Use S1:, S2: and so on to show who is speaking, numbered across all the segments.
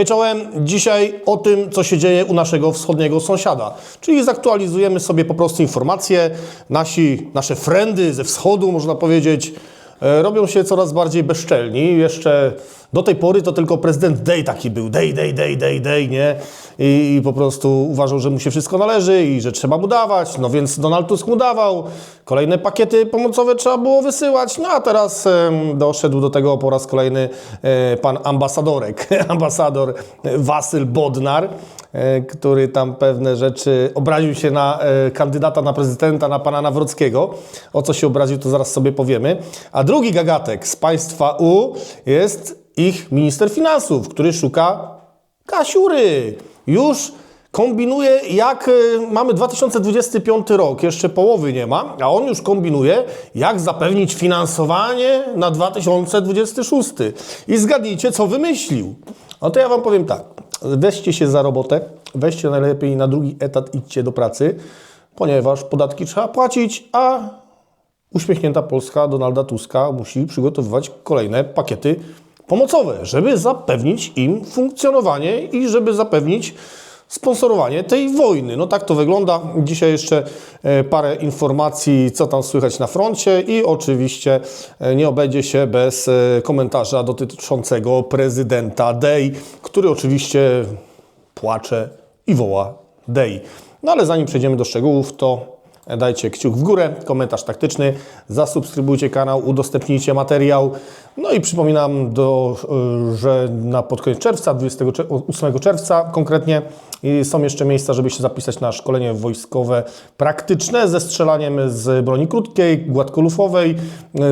S1: Hej czołem, dzisiaj o tym, co się dzieje u naszego wschodniego sąsiada. Czyli zaktualizujemy sobie po prostu informacje. Nasi, nasze frendy ze wschodu, można powiedzieć, e, robią się coraz bardziej bezczelni. Jeszcze do tej pory to tylko prezydent Day taki był. Day, day, day, day, day, nie? I, I po prostu uważał, że mu się wszystko należy i że trzeba mu dawać. No więc Donald Tusk mu dawał. Kolejne pakiety pomocowe trzeba było wysyłać. No a teraz doszedł do tego po raz kolejny e, pan ambasadorek, ambasador Wasyl Bodnar, e, który tam pewne rzeczy obraził się na e, kandydata na prezydenta, na pana Nawrockiego. O co się obraził, to zaraz sobie powiemy. A drugi gagatek z państwa U jest ich minister finansów, który szuka Kasiury. Już kombinuje, jak y, mamy 2025 rok, jeszcze połowy nie ma, a on już kombinuje, jak zapewnić finansowanie na 2026. I zgadnijcie, co wymyślił. No to ja Wam powiem tak. Weźcie się za robotę, weźcie najlepiej na drugi etat, idźcie do pracy, ponieważ podatki trzeba płacić, a uśmiechnięta Polska Donalda Tuska musi przygotowywać kolejne pakiety pomocowe, żeby zapewnić im funkcjonowanie i żeby zapewnić sponsorowanie tej wojny. No tak to wygląda. Dzisiaj jeszcze e, parę informacji, co tam słychać na froncie i oczywiście e, nie obejdzie się bez e, komentarza dotyczącego prezydenta Day, który oczywiście płacze i woła Day. No ale zanim przejdziemy do szczegółów, to dajcie kciuk w górę, komentarz taktyczny, zasubskrybujcie kanał, udostępnijcie materiał. No i przypominam, do, y, że na pod koniec czerwca, 28 czerwca konkretnie, i są jeszcze miejsca, żeby się zapisać na szkolenie wojskowe praktyczne ze strzelaniem z broni krótkiej, gładkolufowej,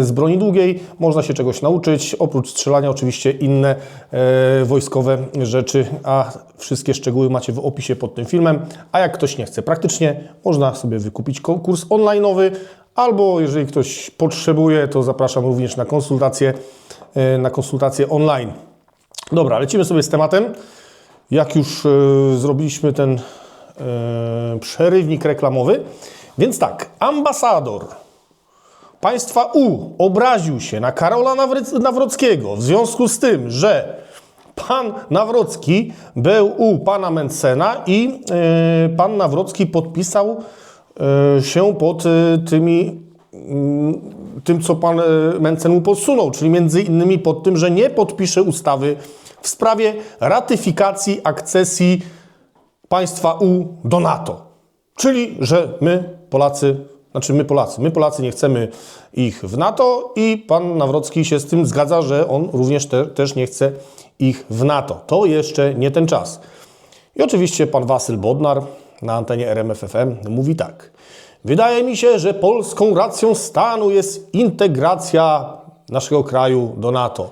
S1: y, z broni długiej. Można się czegoś nauczyć. Oprócz strzelania oczywiście inne e, wojskowe rzeczy, a wszystkie szczegóły macie w opisie pod tym filmem. A jak ktoś nie chce praktycznie, można sobie wykupić ko- kurs online'owy, albo jeżeli ktoś potrzebuje, to zapraszam również na konsultacje, e, na konsultacje online. Dobra, lecimy sobie z tematem. Jak już e, zrobiliśmy ten e, przerywnik reklamowy, więc tak, ambasador państwa U obraził się na Karola Nawrockiego w związku z tym, że pan Nawrocki był u pana Mencena i e, pan Nawrocki podpisał się pod tymi mm, tym, co pan Mencen mu podsunął, czyli między innymi pod tym, że nie podpisze ustawy w sprawie ratyfikacji akcesji państwa U do NATO. Czyli, że my Polacy, znaczy my Polacy, my Polacy nie chcemy ich w NATO i pan Nawrocki się z tym zgadza, że on również te, też nie chce ich w NATO. To jeszcze nie ten czas. I oczywiście pan Wasyl Bodnar na antenie RMFFM mówi tak. Wydaje mi się, że polską racją stanu jest integracja naszego kraju do NATO,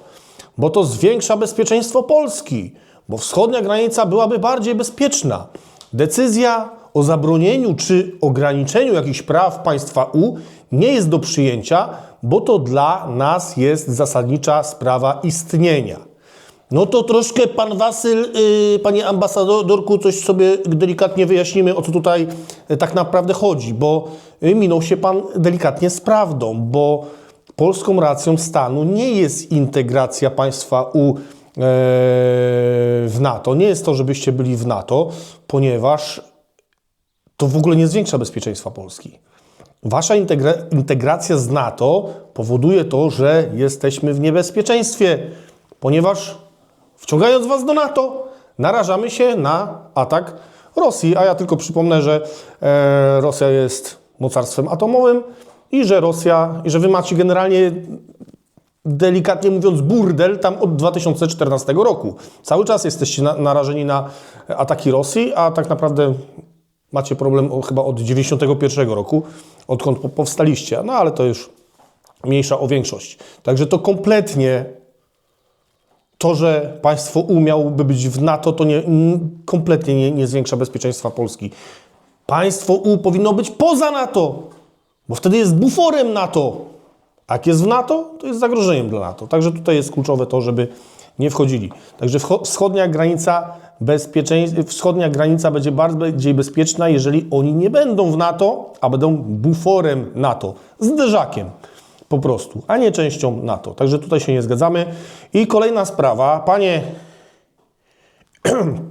S1: bo to zwiększa bezpieczeństwo Polski, bo wschodnia granica byłaby bardziej bezpieczna. Decyzja o zabronieniu czy ograniczeniu jakichś praw państwa U nie jest do przyjęcia, bo to dla nas jest zasadnicza sprawa istnienia. No to troszkę pan Wasyl, yy, panie ambasadorku, coś sobie delikatnie wyjaśnimy, o co tutaj y, tak naprawdę chodzi, bo y, minął się pan delikatnie z prawdą, bo polską racją stanu nie jest integracja państwa U e, w NATO. Nie jest to, żebyście byli w NATO, ponieważ to w ogóle nie zwiększa bezpieczeństwa Polski. Wasza integra integracja z NATO powoduje to, że jesteśmy w niebezpieczeństwie, ponieważ wciągając Was do NATO, narażamy się na atak Rosji. A ja tylko przypomnę, że e, Rosja jest mocarstwem atomowym i że Rosja, i że Wy macie generalnie delikatnie mówiąc, burdel tam od 2014 roku. Cały czas jesteście na, narażeni na ataki Rosji, a tak naprawdę macie problem o, chyba od 91 roku, odkąd po- powstaliście. No ale to już mniejsza o większość. Także to kompletnie to, że państwo umiałoby być w NATO, to nie, kompletnie nie, nie zwiększa bezpieczeństwa Polski. Państwo U powinno być poza NATO, bo wtedy jest buforem NATO. A jak jest w NATO, to jest zagrożeniem dla NATO. Także tutaj jest kluczowe to, żeby nie wchodzili. Także wschodnia granica bezpieczeństwa, wschodnia granica będzie bardziej bezpieczna, jeżeli oni nie będą w NATO, a będą buforem NATO, zderzakiem po prostu, a nie częścią NATO. Także tutaj się nie zgadzamy. I kolejna sprawa, panie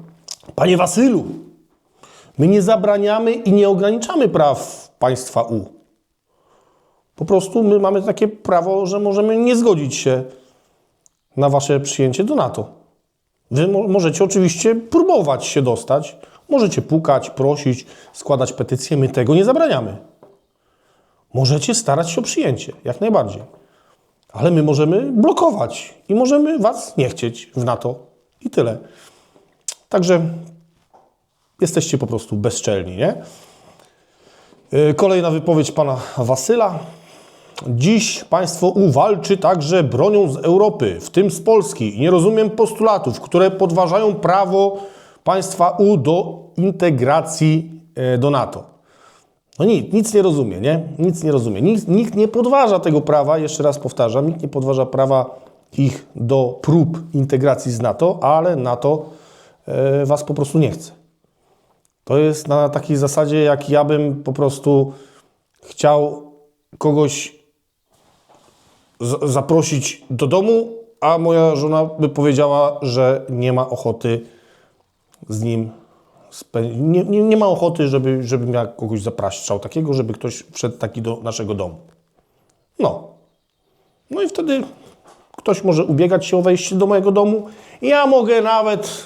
S1: Panie Wasylu, my nie zabraniamy i nie ograniczamy praw państwa U. Po prostu my mamy takie prawo, że możemy nie zgodzić się na wasze przyjęcie do NATO. Wy mo- możecie oczywiście próbować się dostać, możecie pukać, prosić, składać petycje, my tego nie zabraniamy. Możecie starać się o przyjęcie, jak najbardziej. Ale my możemy blokować i możemy was nie chcieć w NATO i tyle. Także jesteście po prostu bezczelni, nie? Yy, Kolejna wypowiedź pana Wasyla. Dziś państwo uwalczy także bronią z Europy, w tym z Polski. Nie rozumiem postulatów, które podważają prawo państwa U do integracji e, do NATO. No nic, nic nie rozumie, nie? Nic nie rozumie. Nikt, nikt nie podważa tego prawa, jeszcze raz powtarzam, nikt nie podważa prawa ich do prób integracji z NATO, ale NATO e, was po prostu nie chce. To jest na takiej zasadzie, jak ja bym po prostu chciał kogoś zaprosić do domu, a moja żona by powiedziała, że nie ma ochoty z nim nie, nie, nie ma ochoty, żeby, żebym ja kogoś zapraszał takiego, żeby ktoś wszedł taki do naszego domu. No. No i wtedy ktoś może ubiegać się o wejście do mojego domu. Ja mogę nawet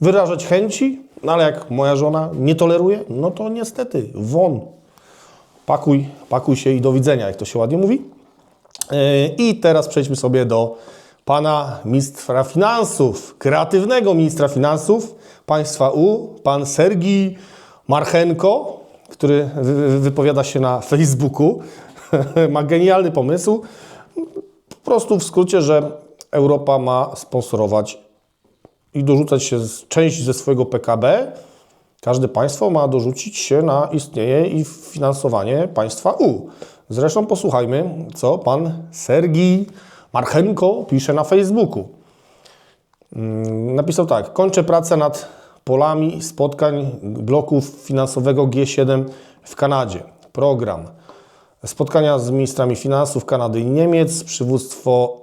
S1: wyrażać chęci, no ale jak moja żona nie toleruje, no to niestety won. Pakuj, pakuj się i do widzenia, jak to się ładnie mówi. Yy, I teraz przejdźmy sobie do pana ministra finansów, kreatywnego ministra finansów państwa U, pan Sergii Marchenko, który wy- wy- wypowiada się na Facebooku. Ma genialny pomysł. Po prostu w skrócie, że Europa ma sponsorować i dorzucać się część ze swojego PKB. Każde państwo ma dorzucić się na istnienie i finansowanie państwa U. Zresztą posłuchajmy, co pan Sergii Marchenko pisze na Facebooku. Mm, Napisał tak: Kończę pracę nad polami spotkań bloków finansowego G7 w Kanadzie. Program. Spotkania z ministrami finansów Kanady i Niemiec, przywództwo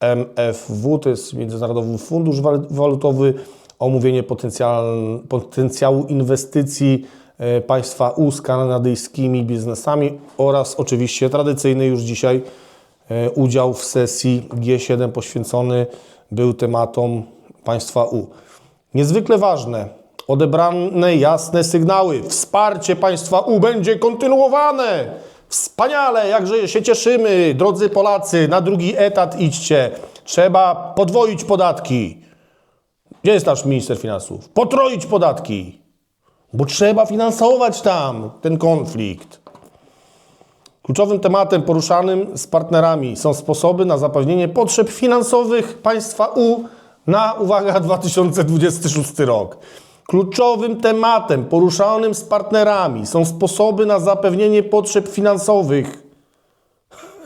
S1: MFW, to jest Międzynarodowy Fundusz Wal- Walutowy, omówienie potencjału inwestycji państwa U z kanadyjskimi biznesami oraz oczywiście tradycyjny już dzisiaj e, udział w sesji G7 poświęcony był tematom państwa U. Niezwykle ważne, odebrane jasne sygnały. Wsparcie państwa U będzie kontynuowane. Wspaniale, jakże się cieszymy, drodzy Polacy, na drugi etat idźcie. Trzeba podwoić podatki. Gdzie jest nasz minister finansów? Potroić podatki, bo trzeba finansować tam ten konflikt. Kluczowym tematem poruszanym z partnerami są sposoby na zapewnienie potrzeb finansowych państwa U na, uwaga, 2026 rok. Kluczowym tematem poruszanym z partnerami są sposoby na zapewnienie potrzeb finansowych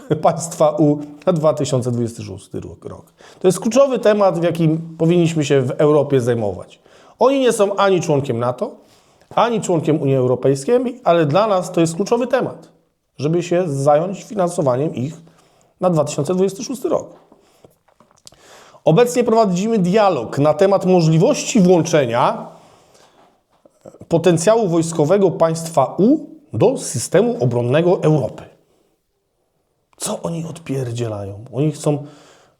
S1: państwa U na 2026 rok-. To jest kluczowy temat, w jakim powinniśmy się w Europie zajmować. Oni nie są ani członkiem NATO, ani członkiem Unii Europejskiej, ale dla nas to jest kluczowy temat, żeby się zająć finansowaniem ich na 2026 rok. Obecnie prowadzimy dialog na temat możliwości włączenia potencjału wojskowego państwa U do systemu obronnego Europy. Co oni odpierdzielają? Oni chcą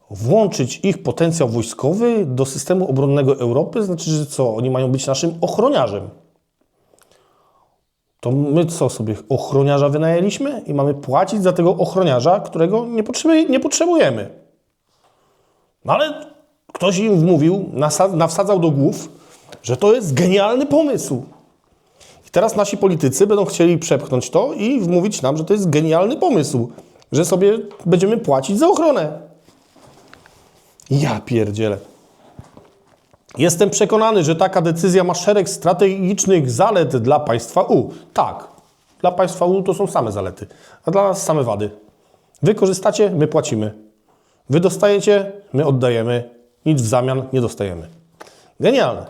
S1: włączyć ich potencjał wojskowy do systemu obronnego Europy? Znaczy, że co? Oni mają być naszym ochroniarzem. To my co sobie ochroniarza wynajęliśmy i mamy płacić za tego ochroniarza, którego nie, nie potrzebujemy. No ale ktoś im wmówił, nawsadzał do głów, że to jest genialny pomysł. I teraz nasi politycy będą chcieli przepchnąć to i wmówić nam, że to jest genialny pomysł, że sobie będziemy płacić za ochronę. Ja pierdzielę. Jestem przekonany, że taka decyzja ma szereg strategicznych zalet dla państwa U. Tak, dla państwa U to są same zalety, a dla nas same wady. Wy korzystacie, my płacimy. Wy dostajecie, my oddajemy. Nic w zamian nie dostajemy. Genialne.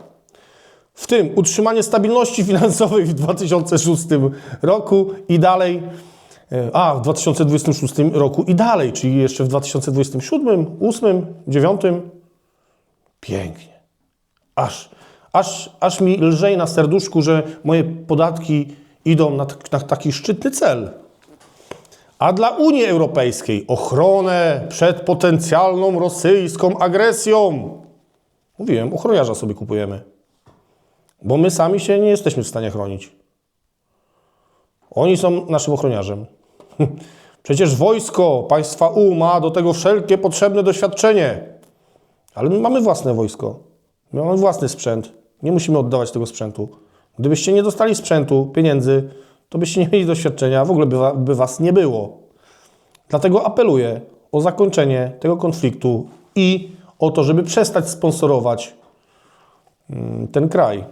S1: W tym utrzymanie stabilności finansowej w 2006 roku i dalej. e, A, w 2026 roku i dalej, czyli jeszcze w 2027, 8, 9. Pięknie. Aż, aż, aż mi lżej na serduszku, że moje podatki idą na, na taki szczytny cel. A dla Unii Europejskiej ochronę przed potencjalną rosyjską agresją. Mówiłem, ochroniarza sobie kupujemy. Bo my sami się nie jesteśmy w stanie chronić. Oni są naszym ochroniarzem. Przecież wojsko państwa U ma do tego wszelkie potrzebne doświadczenie. Ale my mamy własne wojsko. My mamy własny sprzęt. Nie musimy oddawać tego sprzętu. Gdybyście nie dostali sprzętu, pieniędzy, to byście nie mieli doświadczenia, w ogóle by, by was nie było. Dlatego apeluję o zakończenie tego konfliktu i o to, żeby przestać sponsorować mm, ten kraj.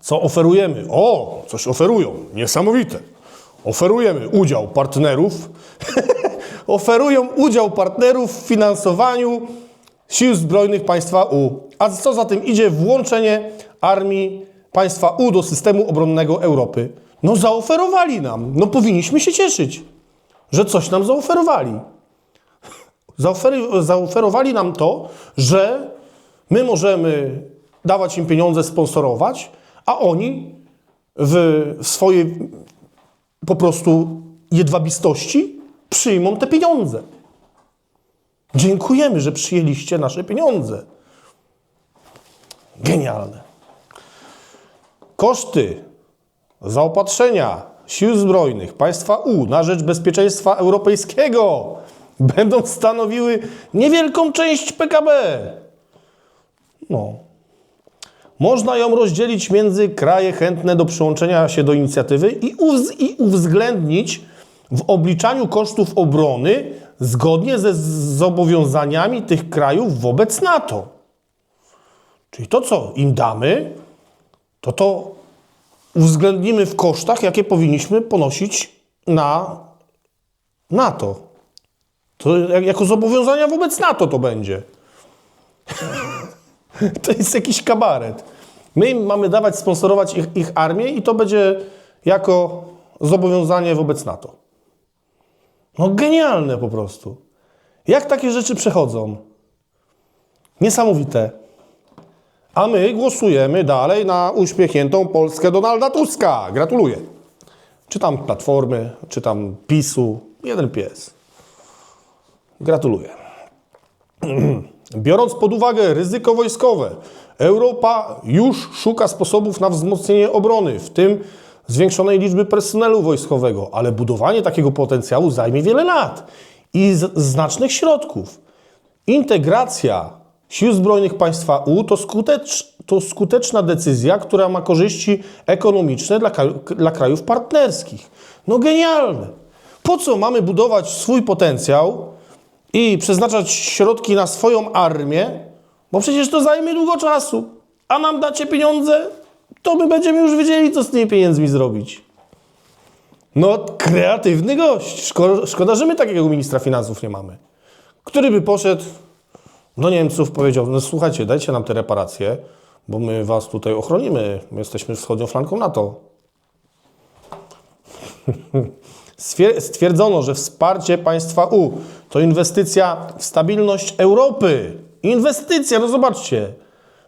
S1: Co oferujemy? O, coś oferują. Niesamowite. Oferujemy udział partnerów. Oferują udział partnerów w finansowaniu sił zbrojnych państwa U. A co za tym idzie? Włączenie armii państwa U do systemu obronnego Europy. No zaoferowali nam. No powinniśmy się cieszyć, że coś nam zaoferowali. Zaofery, zaoferowali nam to, że my możemy dawać im pieniądze, sponsorować, a oni w swojej po prostu jedwabistości przyjmą te pieniądze. Dziękujemy, że przyjęliście nasze pieniądze. Genialne. Koszty zaopatrzenia sił zbrojnych państwa U na rzecz bezpieczeństwa europejskiego będą stanowiły niewielką część PKB. No. Można ją rozdzielić między kraje chętne do przyłączenia się do inicjatywy i, uwz- i uwzględnić w obliczaniu kosztów obrony zgodnie ze zobowiązaniami tych krajów wobec NATO. Czyli to, co im damy, to to uwzględnimy w kosztach, jakie powinniśmy ponosić na NATO. To jak- jako zobowiązania wobec NATO to będzie. To jest jakiś kabaret. My im mamy dawać, sponsorować ich, ich armię i to będzie jako zobowiązanie wobec NATO. No genialne po prostu. Jak takie rzeczy przechodzą? Niesamowite. A my głosujemy dalej na uśmiechniętą Polskę Donalda Tuska. Gratuluję. Czy tam Platformy, czy tam PiSu. Jeden pies. Gratuluję. Biorąc pod uwagę ryzyko wojskowe, Europa już szuka sposobów na wzmocnienie obrony, w tym zwiększonej liczby personelu wojskowego, ale budowanie takiego potencjału zajmie wiele lat i znacznych środków. Integracja sił zbrojnych państwa U to, skutecz, to skuteczna decyzja, która ma korzyści ekonomiczne dla, dla krajów partnerskich. No genialne. Po co mamy budować swój potencjał i przeznaczać środki na swoją armię, bo przecież to zajmie długo czasu, a nam dacie pieniądze, to my będziemy już wiedzieli, co z tymi pieniędzmi zrobić. No, kreatywny gość. Szkoda, że my takiego ministra finansów nie mamy. Który by poszedł do Niemców, powiedział, no słuchajcie, dajcie nam te reparacje, bo my was tutaj ochronimy. My jesteśmy wschodnią flanką NATO. Stwier- Stwierdzono, że wsparcie państwa U to inwestycja w stabilność Europy. Inwestycja, no zobaczcie.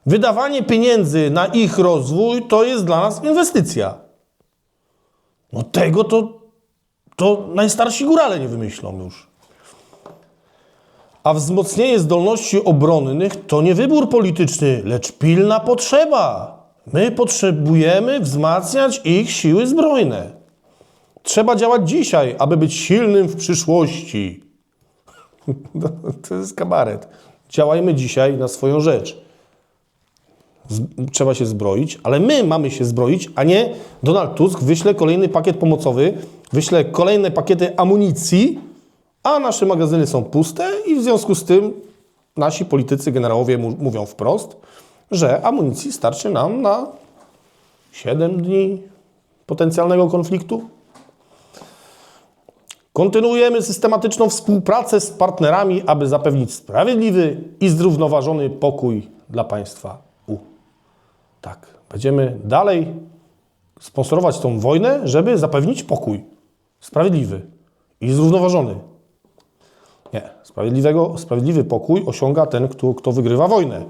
S1: Wydawanie pieniędzy na ich rozwój to jest dla nas inwestycja. No tego to, to najstarsi górale nie wymyślą już. A wzmocnienie zdolności obronnych to nie wybór polityczny, lecz pilna potrzeba. My potrzebujemy wzmacniać ich siły zbrojne. Trzeba działać dzisiaj, aby być silnym w przyszłości. To jest kabaret. Działajmy dzisiaj na swoją rzecz. Z, trzeba się zbroić, ale my mamy się zbroić, a nie Donald Tusk wyśle kolejny pakiet pomocowy, wyśle kolejne pakiety amunicji, a nasze magazyny są puste i w związku z tym nasi politycy, generałowie mówią wprost, że amunicji starczy nam na 7 dni potencjalnego konfliktu. Kontynuujemy systematyczną współpracę z partnerami, aby zapewnić sprawiedliwy i zrównoważony pokój dla państwa U. Tak, będziemy dalej sponsorować tą wojnę, żeby zapewnić pokój. Sprawiedliwy i zrównoważony. Nie, sprawiedliwego, sprawiedliwy pokój osiąga ten, kto, kto wygrywa wojnę.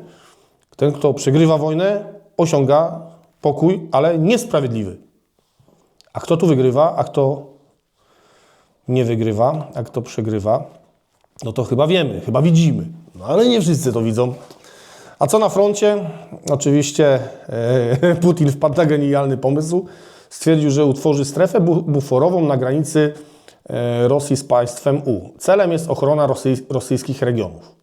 S1: Ten, kto przegrywa wojnę, osiąga pokój, ale niesprawiedliwy. A kto tu wygrywa, a kto nie wygrywa, a kto przegrywa, no to chyba wiemy, chyba widzimy. No ale nie wszyscy to widzą. A co na froncie? Oczywiście e, Putin wpadł na genialny pomysł. Stwierdził, że utworzy strefę bu- buforową na granicy Rosji z państwem U. Celem jest ochrona rosyj- rosyjskich regionów.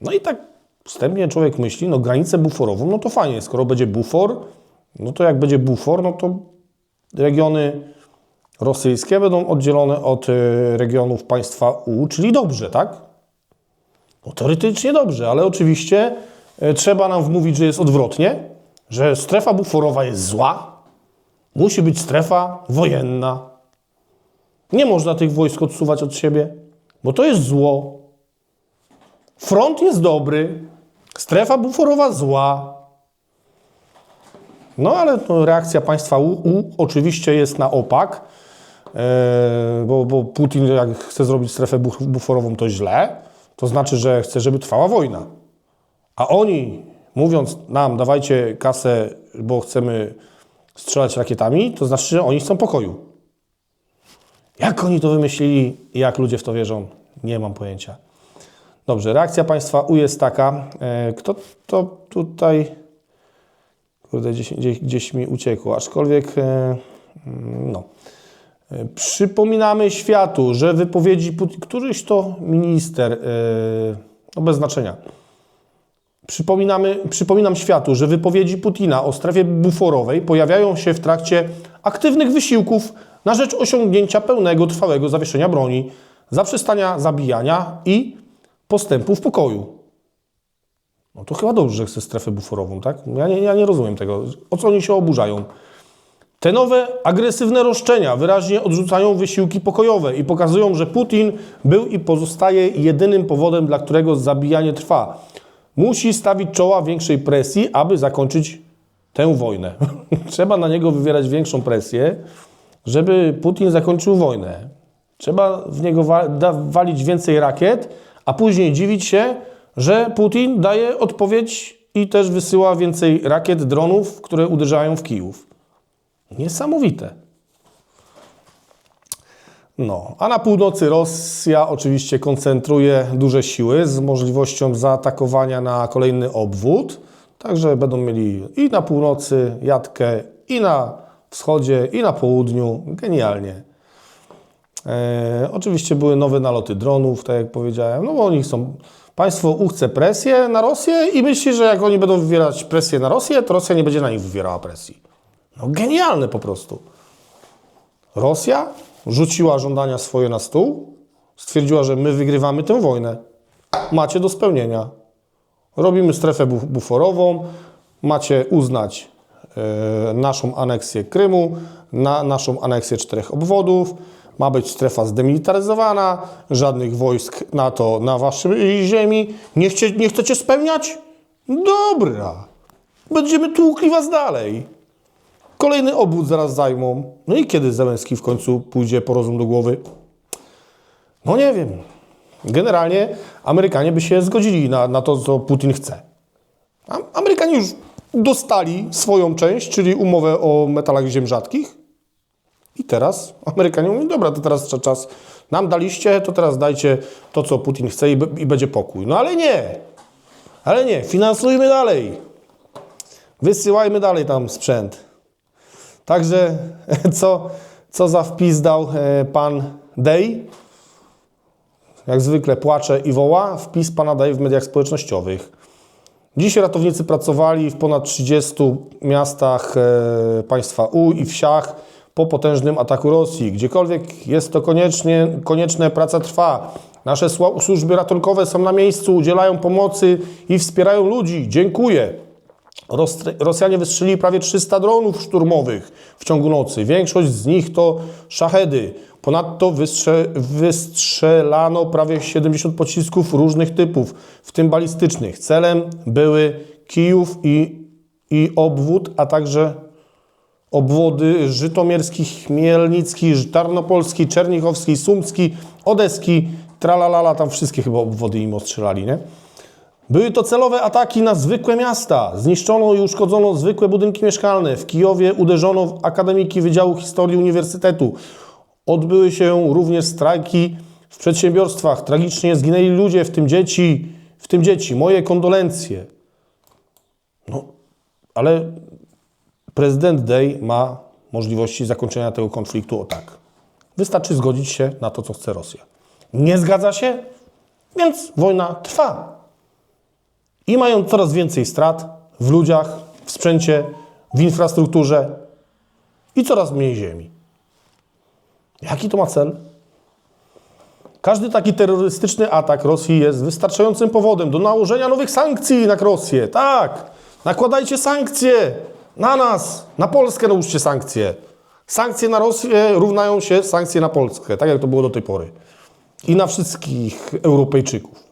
S1: No i tak wstępnie człowiek myśli, no granicę buforową, no to fajnie, skoro będzie bufor, no to jak będzie bufor, no to regiony rosyjskie będą oddzielone od e, regionów państwa U, czyli dobrze, tak? No teoretycznie dobrze, ale oczywiście e, trzeba nam wmówić, że jest odwrotnie, że strefa buforowa jest zła, musi być strefa wojenna. Nie można tych wojsk odsuwać od siebie, bo to jest zło. Front jest dobry, strefa buforowa zła. No ale reakcja państwa U, U oczywiście jest na opak, e, bo, bo Putin jak chce zrobić strefę buf- buforową to źle, to znaczy, że chce, żeby trwała wojna. A oni mówiąc nam dawajcie kasę, bo chcemy strzelać rakietami, to znaczy, że oni chcą pokoju. Jak oni to wymyślili i jak ludzie w to wierzą, nie mam pojęcia. Dobrze, reakcja państwa U jest taka. E, Kto to tutaj. Kurde, gdzieś, gdzieś, gdzieś mi uciekło, aczkolwiek. e, mm, No. E, Przypominamy światu, że wypowiedzi. Put- Któryś to minister, no bez znaczenia. Przypominamy, przypominam światu, że wypowiedzi Putina o strefie buforowej pojawiają się w trakcie aktywnych wysiłków na rzecz osiągnięcia pełnego, trwałego zawieszenia broni, zaprzestania zabijania i postępu w pokoju. No to chyba dobrze, że chce strefę buforową, tak? Ja nie, ja nie rozumiem tego. O co oni się oburzają? Te nowe agresywne roszczenia wyraźnie odrzucają wysiłki pokojowe i pokazują, że Putin był i pozostaje jedynym powodem, dla którego zabijanie trwa. Musi stawić czoła większej presji, aby zakończyć tę wojnę. Trzeba na niego wywierać większą presję, żeby Putin zakończył wojnę. Trzeba w niego wa- walić więcej rakiet, a później dziwić się, że Putin daje odpowiedź i też wysyła więcej rakiet, dronów, które uderzają w Kijów. Niesamowite. No, a na północy Rosja oczywiście koncentruje duże siły z możliwością zaatakowania na kolejny obwód. Także będą mieli i na północy jatkę, i na wschodzie, i na południu. Genialnie. E, oczywiście były nowe naloty dronów, tak jak powiedziałem, no bo oni chcą. Państwo U chce presję na Rosję i myśli, że jak oni będą wywierać presję na Rosję, to Rosja nie będzie na nich wywierała presji. No genialne po prostu. Rosja rzuciła żądania swoje na stół, stwierdziła, że my wygrywamy tę wojnę. Macie do spełnienia. Robimy strefę buf- buforową, macie uznać naszą aneksję Krymu, na, naszą aneksję czterech obwodów, ma być strefa zdemilitaryzowana, żadnych wojsk NATO na waszej ziemi. Nie, chcie, nie chcecie spełniać? Dobra. Będziemy tłukli was dalej. Kolejny obwód zaraz zajmą. No i kiedy Zelenski w końcu pójdzie po rozum do głowy? No nie wiem. Generalnie Amerykanie by się zgodzili na, na to, co Putin chce. A Amerykanie już dostali swoją część, czyli umowę o metalach ziem rzadkich. I teraz Amerykanie mówią, dobra, to teraz czas. Nam daliście, to teraz dajcie to, co Putin chce i, i będzie pokój. No ale nie. Ale nie. Finansujmy dalej. Wysyłajmy dalej tam sprzęt. Także co, co za wpis dał e, pan Day? Jak zwykle płacze i woła. Wpis pana Day w mediach społecznościowych. Dziś ratownicy pracowali w ponad 30 miastach e, państwa U i wsiach po potężnym ataku Rosji. Gdziekolwiek jest to koniecznie, konieczne, praca trwa. Nasze służby ratunkowe są na miejscu, udzielają pomocy i wspierają ludzi. Dziękuję. Rosjanie wystrzelili prawie 300 dronów szturmowych w ciągu nocy. Większość z nich to szachedy. Ponadto wystrze- wystrzelano prawie 70 pocisków różnych typów, w tym balistycznych. Celem były Kijów i, i obwód, a także obwody żytomierski, chmielnicki, tarnopolski, czernichowski, sumski, odeski, tralalala, tam wszystkie chyba obwody im ostrzelali, nie? Były to celowe ataki na zwykłe miasta. Zniszczono i uszkodzono zwykłe budynki mieszkalne. W Kijowie uderzono w akademiki Wydziału Historii Uniwersytetu. Odbyły się również strajki w przedsiębiorstwach. Tragicznie zginęli ludzie, w tym dzieci. W tym dzieci. Moje kondolencje. No, ale prezydent Day ma możliwości zakończenia tego konfliktu o tak. Wystarczy zgodzić się na to, co chce Rosja. Nie zgadza się, więc wojna trwa. I mają coraz więcej strat w ludziach, w sprzęcie, w infrastrukturze i coraz mniej ziemi. Jaki to ma cel? Każdy taki terrorystyczny atak Rosji jest wystarczającym powodem do nałożenia nowych sankcji na Rosję. Tak, nakładajcie sankcje na nas, na Polskę nałóżcie sankcje. Sankcje na Rosję równają się sankcje na Polskę, tak jak to było do tej pory. I na wszystkich Europejczyków.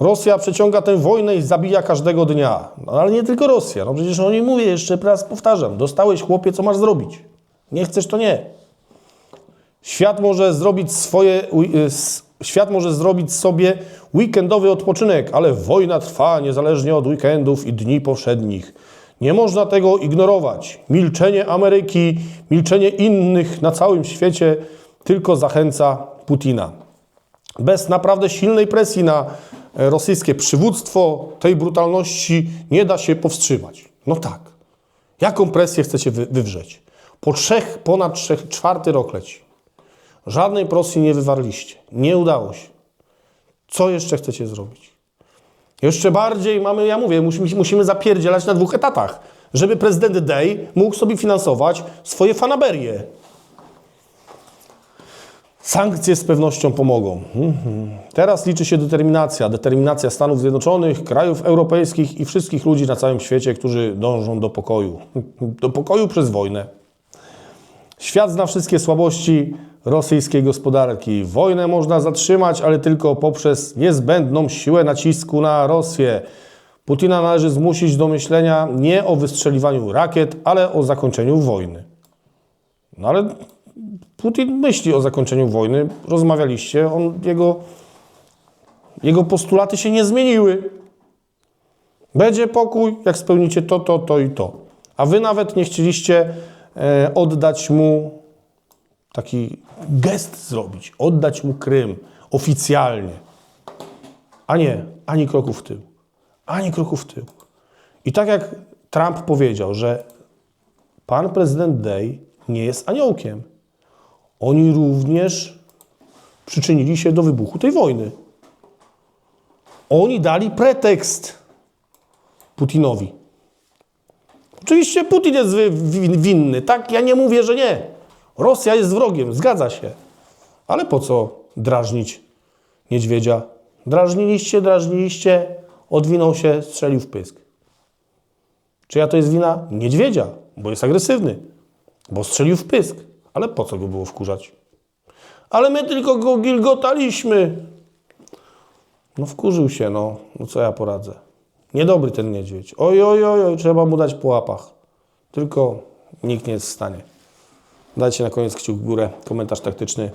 S1: Rosja przeciąga tę wojnę i zabija każdego dnia. No, ale nie tylko Rosja. No przecież o niej mówię, jeszcze raz powtarzam. Dostałeś chłopie, co masz zrobić. Nie chcesz, to nie. Świat może zrobić swoje, y, świat może zrobić sobie weekendowy odpoczynek, ale wojna trwa niezależnie od weekendów i dni powszednich. Nie można tego ignorować. Milczenie Ameryki, milczenie innych na całym świecie tylko zachęca Putina. Bez naprawdę silnej presji na e, rosyjskie przywództwo tej brutalności nie da się powstrzymać. No tak. Jaką presję chcecie wy- wywrzeć? Po trzech, ponad trzech, czwarty rok leci. Żadnej presji nie wywarliście. Nie udało się. Co jeszcze chcecie zrobić? Jeszcze bardziej mamy, ja mówię, musimy, musimy zapierdzielać na dwóch etatach, żeby prezydent Day mógł sobie finansować swoje fanaberie. Sankcje z pewnością pomogą. Mhm. Teraz liczy się determinacja. Determinacja Stanów Zjednoczonych, krajów europejskich i wszystkich ludzi na całym świecie, którzy dążą do pokoju. Do pokoju przez wojnę. Świat zna wszystkie słabości rosyjskiej gospodarki. Wojnę można zatrzymać, ale tylko poprzez niezbędną siłę nacisku na Rosję. Putina należy zmusić do myślenia nie o wystrzeliwaniu rakiet, ale o zakończeniu wojny. No ale Putin myśli o zakończeniu wojny. Rozmawialiście, on, jego, jego postulaty się nie zmieniły. Będzie pokój, jak spełnicie to, to, to i to. A wy nawet nie chcieliście oddać mu taki gest zrobić, oddać mu Krym oficjalnie. A nie, ani kroku w tył. Ani kroku w tył. I tak jak Trump powiedział, że pan prezydent Day nie jest aniołkiem. Oni również przyczynili się do wybuchu tej wojny. Oni dali pretekst Putinowi. Oczywiście Putin jest winny, tak? Ja nie mówię, że nie. Rosja jest wrogiem, zgadza się. Ale po co drażnić niedźwiedzia? Drażniliście, drażniliście, odwinął się, strzelił w pysk. Czyja to jest wina? Niedźwiedzia, bo jest agresywny, bo strzelił w pysk. Ale po co go było wkurzać? Ale my tylko go gilgotaliśmy. No wkurzył się, no. No co ja poradzę? Niedobry ten niedźwiedź. Oj, oj, oj, oj, trzeba mu dać po łapach. Tylko nikt nie jest w stanie. Dajcie na koniec kciuk w górę, komentarz taktyczny,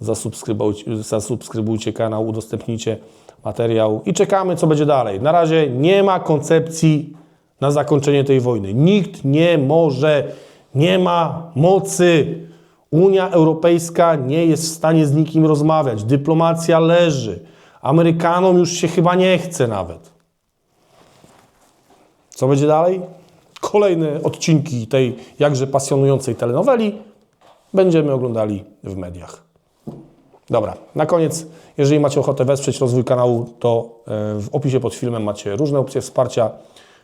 S1: zasubskrybujcie, zasubskrybujcie kanał, udostępnijcie materiał i czekamy, co będzie dalej. Na razie nie ma koncepcji na zakończenie tej wojny. Nikt nie może, nie ma mocy. Unia Europejska nie jest w stanie z nikim rozmawiać. Dyplomacja leży. Amerykanom już się chyba nie chce nawet. Co będzie dalej? Kolejne odcinki tej jakże pasjonującej telenoweli będziemy oglądali w mediach. Dobra, na koniec, jeżeli macie ochotę wesprzeć rozwój kanału, to e, w opisie pod filmem macie różne opcje wsparcia.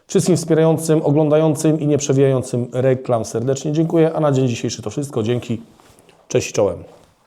S1: Wszystkim wspierającym, oglądającym i nie przewijającym reklam serdecznie dziękuję, a na dzień dzisiejszy to wszystko. Dzięki, cześć i czołem.